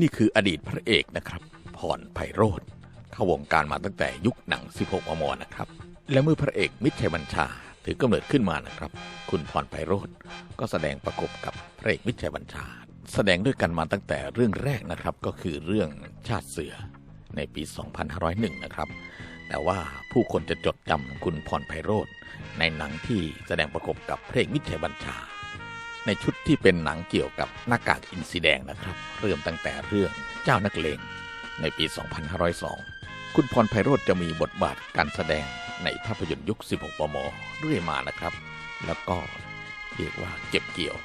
นี่คืออดีตพระเอกนะครับ พรไพโรธเข้าวงการมาตั้งแต่ยุคหนัง 16 มมนะครับ และเมื่อพระเอกมิตรชัยบัญชาถือกำเนิดขึ้นมานะครับ คุณพรไพโรธก็แสดงประกบกับพระเอกมิตรชัยบัญชา แสดงด้วยกันมาตั้งแต่เรื่องแรกนะครับก็คือเรื่องชาติเสือในปี 2501 นะครับ แต่ว่าผู้คนจะจดจำคุณพรไพโรธในหนังที่แสดงประกบกับพระเอกมิตรชัยบัญชา ในชุดที่เป็นหนังเกี่ยวกับหน้ากากอินสีแดงนะครับ เริ่มตั้งแต่เรื่องเจ้านักเลงในปี 2502 คุณพรไพโรธจะมีบทบาทการแสดงในภาพยนตร์ยุค 16 ปมเรื่อยมานะครับ แล้วก็เรียกว่าเก็บเกี่ยว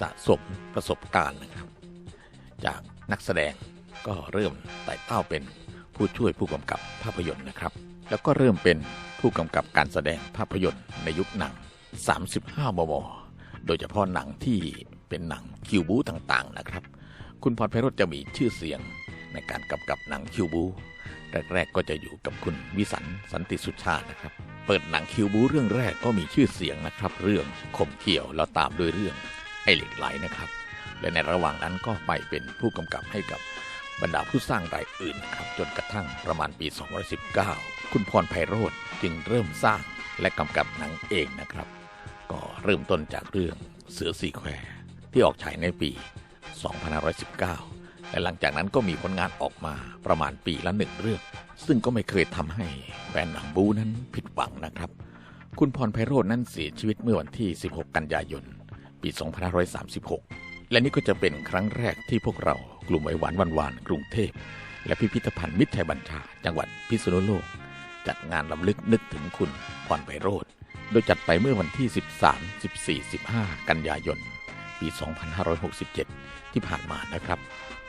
สะสมประสบการณ์นะครับ จากนักแสดงก็เริ่มไต่เต้าเป็นผู้ช่วยผู้กำกับภาพยนตร์นะครับ แล้วก็เริ่มเป็นผู้กำกับการแสดงภาพยนตร์ในยุคหนัง 35 มม โดยเฉพาะหนังที่เป็นหนังคิวบูต่างๆนะครับ คุณพรไพโรธจะมีชื่อเสียงในการกำกับหนังคิวบูแรกๆก็จะอยู่กับคุณวิสันสันติสุชาตินะครับ เปิดหนังคิวบูเรื่องแรกก็มีชื่อเสียงนะครับ เรื่องข่มเขียวแล้วตามด้วยเรื่องไอเหล็กไหลนะครับ และในระหว่างนั้นก็ไปเป็นผู้กำกับให้กับบรรดาผู้สร้างรายอื่นนะครับ จนกระทั่งประมาณปี 2019 คุณพรไพโรธจึงเริ่มสร้างและกำกับหนังเองนะครับ เริ่มต้นจากเรื่องเสือสี่แควที่ออกฉายในปี 2519 และหลังจากนั้นก็มีผลงานออกมาประมาณปีละหนึ่งเรื่อง ซึ่งก็ไม่เคยทำให้แฟนหนังบูนั้นผิดหวังนะครับ คุณพรไพโรจน์นั้นเสียชีวิตเมื่อวันที่ 16 กันยายน ปี 2536 และนี่ก็จะเป็นครั้งแรกที่พวกเรากลุ่มไอหวานวันวานกรุงเทพ และพิพิธภัณฑ์มิตรชัยบัญชา จังหวัดพิษณุโลก จัดงานลำลึกนึกถึงคุณพรไพโรธ โดยจัดไปเมื่อวันที่ 13 14 15 กันยายน ปี 2567 ที่ผ่านมานะครับ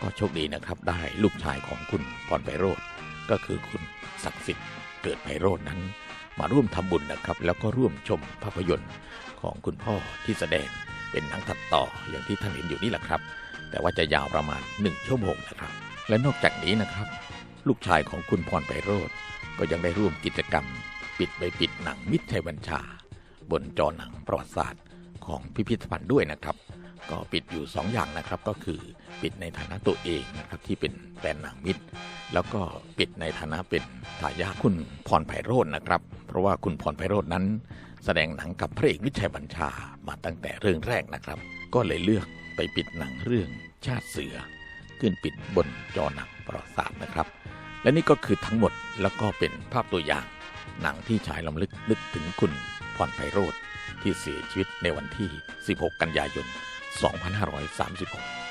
ก็โชคดีนะครับได้ลูกชายของคุณพรไพโรธก็คือคุณศักดิ์สิทธิ์เกิดไพโรจน์นั้น มาร่วมทำบุญนะครับ แล้วก็ร่วมชมภาพยนตร์ของคุณพ่อที่แสดงเป็นหนังตัดต่ออย่างที่ท่านเห็นอยู่นี่แหละครับ แต่ว่าจะยาวประมาณ 1 ชั่วโมงนะครับ และนอกจากนี้นะครับ ลูกชายของคุณพรไพโรธก็ยังได้ร่วมกิจกรรม ปิดใบปิดหนังมิตรชัยบัญชา บนจอหนังประวัติศาสตร์ของพิพิธภัณฑ์ด้วยนะครับ ก็ปิดอยู่ 2 อย่างนะครับก็คือปิดในฐานะตัวเองนะครับที่เป็นแฟนหนังมิตร แล้วก็ปิดในฐานะเป็นทายาทคุณพรไพโรจน์นะครับ เพราะว่าคุณพรไพโรจน์นั้น แสดงหนังกับพระเอกมิตรชัยบัญชามาตั้งแต่เรื่องแรกนะครับ ก็เลยเลือกไปปิดหนังเรื่องชาติเสือ ขึ้นปิดบนจอหนังประวัติศาสตร์นะครับ และนี่ก็คือทั้งหมดแล้วก็เป็นภาพตัวอย่าง หนังที่ฉายลำลึกนึกถึงคุณพรไพโรธที่เสียชีวิตในวันที่ 16 กันยายน 2536